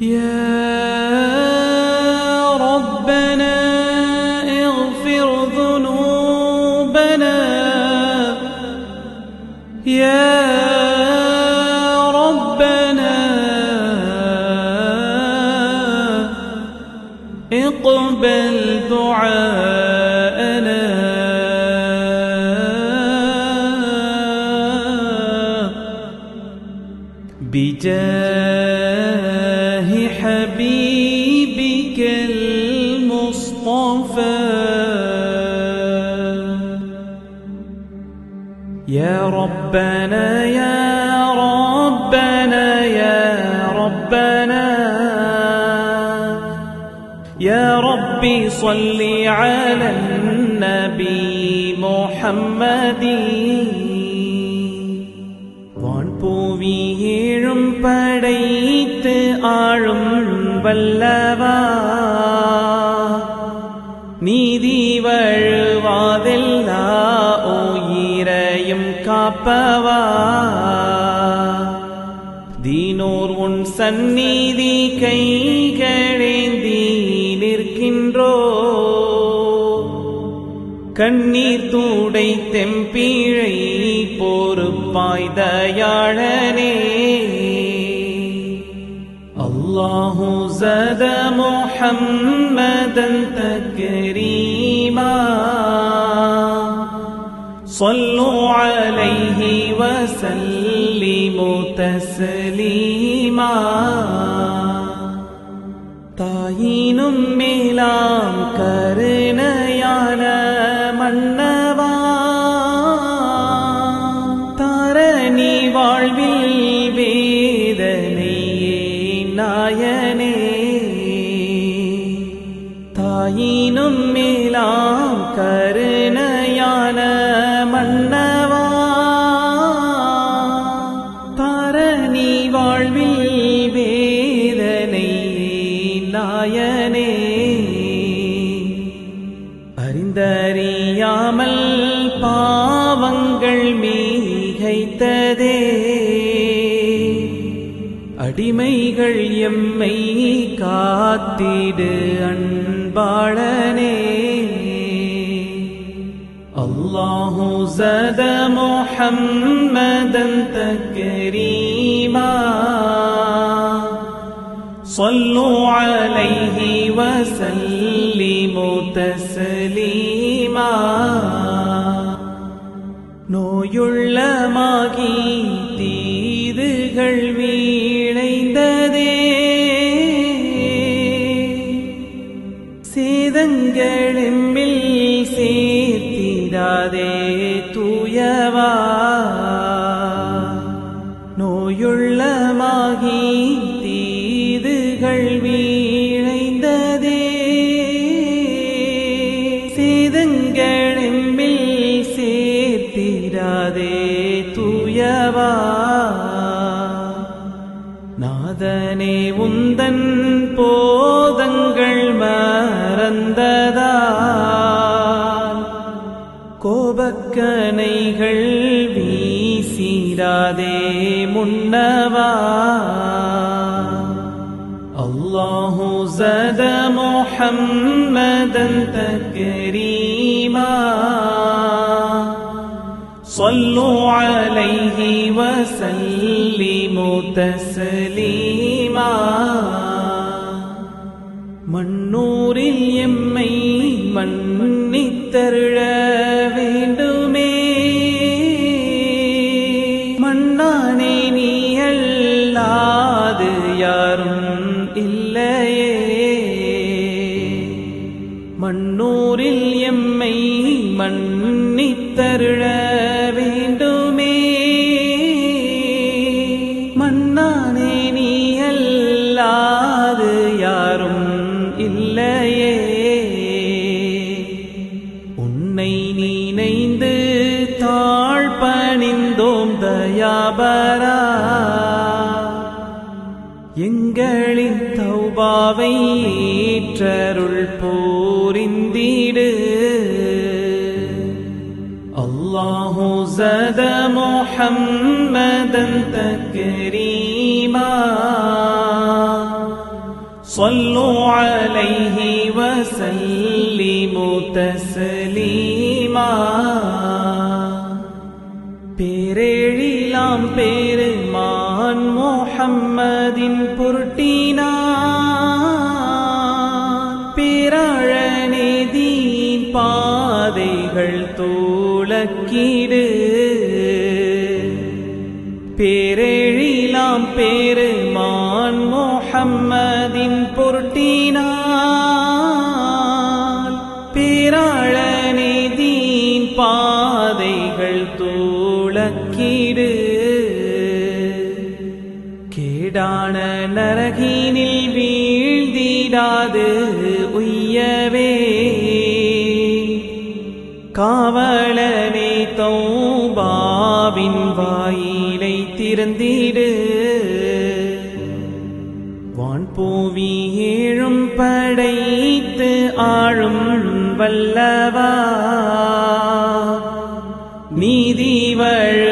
يا ربنا اغفر ذنوبنا. يا ربنا اقبل دعاءنا. بجاه المصطفى يا ربنا يا ربنا يا ربنا يا ربي صل على النبي محمد வான்பூவி ஏழும் படைத்து ஆழும் வல்லவா வழுவாதெல்லா உயிரையும் காப்பவா தீனோர் உன் சந்நிதி கைகளேந்தி நிற்கின்றோ கண்ணீர் தூடை தெம்பிழை பொறுப்பாய் தயாளனே அல்லாஹு زاد محمدا تكريما صلوا عليه وسلموا تسليما தாயினும் மேலாம் கருணையான மன்னவா தாரணி வாழ்வில் வேதனையே நாயனே தாயினும் மேலாம் கருணையான லாயனே அறிந்தறியாமல் பாவங்கள் மீகைத்ததே. அடிமைகள் எம்மை காத்திடு அன்பாளனே. அல்லாஹூ சத முஹம்மதன் தக்கரீமா. صلوا عليه وسلموا تسليما நோயுள்ளமாகி தீதுகள் வீழைந்ததே தூயவா? நாதனே உந்தன் போதங்கள் மறந்ததா? கோபக்கனைகள் வீசிராதே முன்னவா? அல்லாஹூ ஜத முஹம்மதன் தக்ரீமா صلوا عليه وسلموا تسليما மண்ணூரில் எம்மை மன்னித்தருள வேண்டுமே மண்ணானே நீ அல்லாது யாரும் இல்லையே மண்ணூரில் எம்மை மன்னித்தருள எங்களின் தௌபாவை ஏற்றருள் போரிந்திடு அல்லாஹு زاد محمدا تكريما صلوا عليه وسلموا تسليما சூழக்கீடு பேரெழிலாம் பேரேழிலாம் பெருமான் முஹம்மதின் பொருட்டினான் தீன் பாதைகள் தூளக்கீடு. கேடான நரகினில் வீழ்ந்திடாது உய்யவே. காவலனே தௌபாவின் வாயிலை திறந்திடு. வான்பூவி ஏழும் படைத்து ஆழும் வல்லவா. நீதி வழ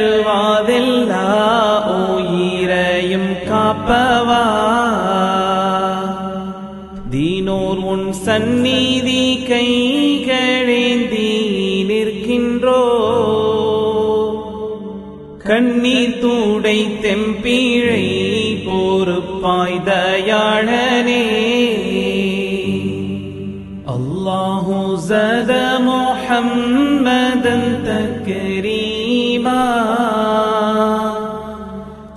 கண்ணீர் தூடை தெம்பிழை பொறுப்பாய் தயாளனே الله زاد محمدا تكريما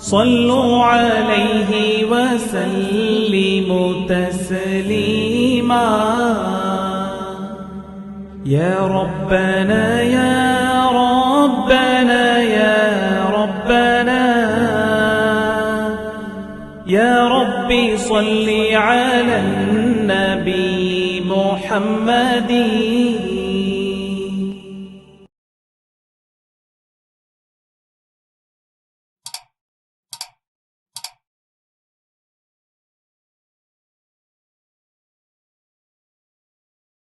صلوا عليه وسلموا تسليما يا ربنا يا ربنا صل على النبي محمد.